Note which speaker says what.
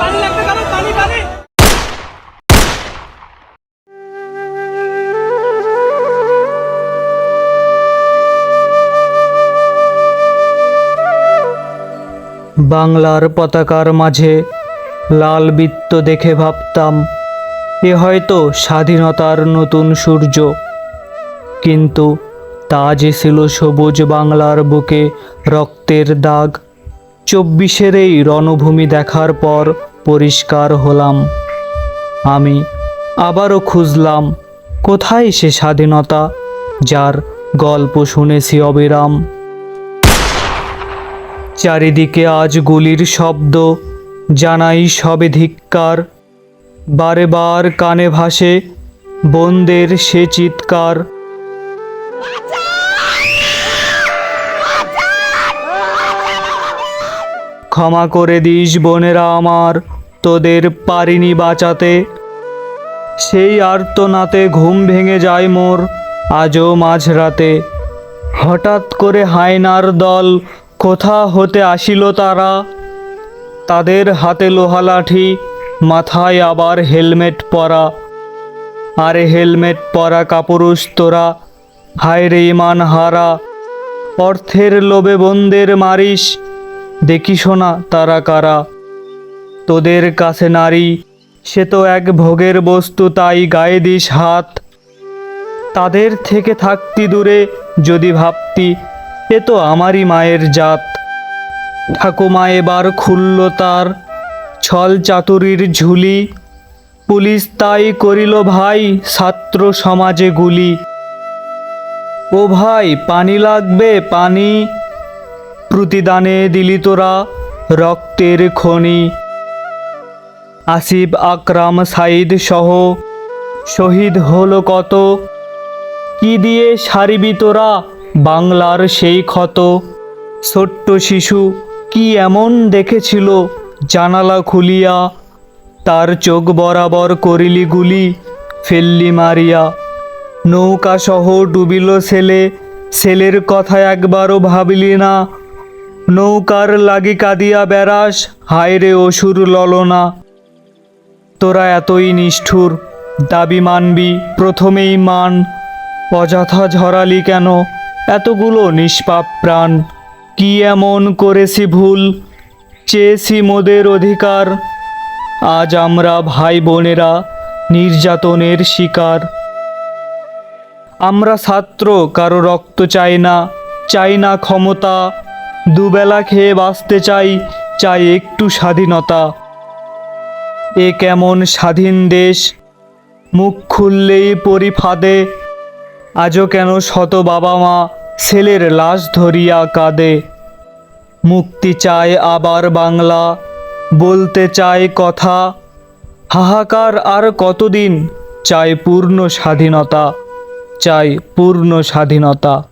Speaker 1: পানি লাগবে কারও পানি পানি
Speaker 2: বাংলার পতাকার মাঝে লাল বৃত্ত দেখে ভাবতাম এ হয়তো স্বাধীনতার নতুন সূর্য। কিন্তু তা যে ছিল সবুজ বাংলার বুকে রক্তের দাগ চব্বিশের এই রণভূমি দেখার পর পরিষ্কার হলাম। আমি আবারও খুঁজলাম, কোথায় সে স্বাধীনতা যার গল্প শুনেছি অবিরাম। চারিদিকে আজ গুলির শব্দ, জানাই সবে ধিক্কার। বারে বার কানে ভাসে বন্দের সে চিৎকার। ক্ষমা করে দিস, বোনেরা আমার। তোদের পারিনি বাঁচাতে। সেই আর্তনাতে ঘুম ভেঙে যায় মোর আজও মাঝরাতে। হঠাৎ করে হায়নার দল কোথা হতে আসিল তারা? তাদের হাতে লোহা লাঠি, মাথায় আবার হেলমেট পরা। আরে হেলমেট পরা কাপুরুষ তোরা হায় রে ইমান হারা অর্থের লোভে বন্দের মারিস দেখিস না তারা কারা। তোদের কাছে নারী, সে তো এক ভোগের বস্তু, তাই গায়ে দিস হাত। তাদের থেকে থাকতি দূরে যদি ভাবতি, এ তো আমারই মায়ের জাত। ঠাকুমা এবার খুলল তার ছল চাতুরির ঝুলি। পুলিশ তাই করিল ভাই ছাত্র সমাজে গুলি। ও ভাই, পানি লাগবে, পানি। প্রতিদানে দিলি তোরা রক্তের খনি। আসিফ, আকরাম সাইদ সহ শহীদ হলো কত? কি দিয়ে সারিবি তোরা বাংলার সেই ক্ষত? ছোট্ট শিশু কি এমন দেখেছিল জানালা খুলিয়া? তার চোখ বরাবর করিলি গুলি, ফেললি মারিয়া। নৌকা সহ ডুবিল ছেলে, ছেলের কথা একবারও ভাবলি না নৌকার লাগি কাঁদিয়া বেড়াস, হায়রে অসুর ললনা। তোরা এতই নিষ্ঠুর, দাবি মানবি, প্রথমেই মান। অযথা ঝরালি কেন? এতগুলো নিষ্পাপ প্রাণ। কি এমন করেছি ভুল? চেয়েছি মোদের অধিকার। আজ আমরা ভাই বোনেরা নির্যাতনের শিকার। আমরা ছাত্র, কারও রক্ত চাই না চাই না ক্ষমতা। দুবেলা খেয়ে বাঁচতে চাই চাই একটু স্বাধীনতা। এ কেমন স্বাধীন দেশ? মুখ খুললেই পরি ফাঁদে আজও কেন শত বাবা মা ছেলের লাশ ধরিয়া কাঁদে? মুক্তি চায় আবার বাংলা, বলতে চায় কথা। হাহাকার আর কতদিন? চাই পূর্ণ স্বাধীনতা চাই পূর্ণ স্বাধীনতা।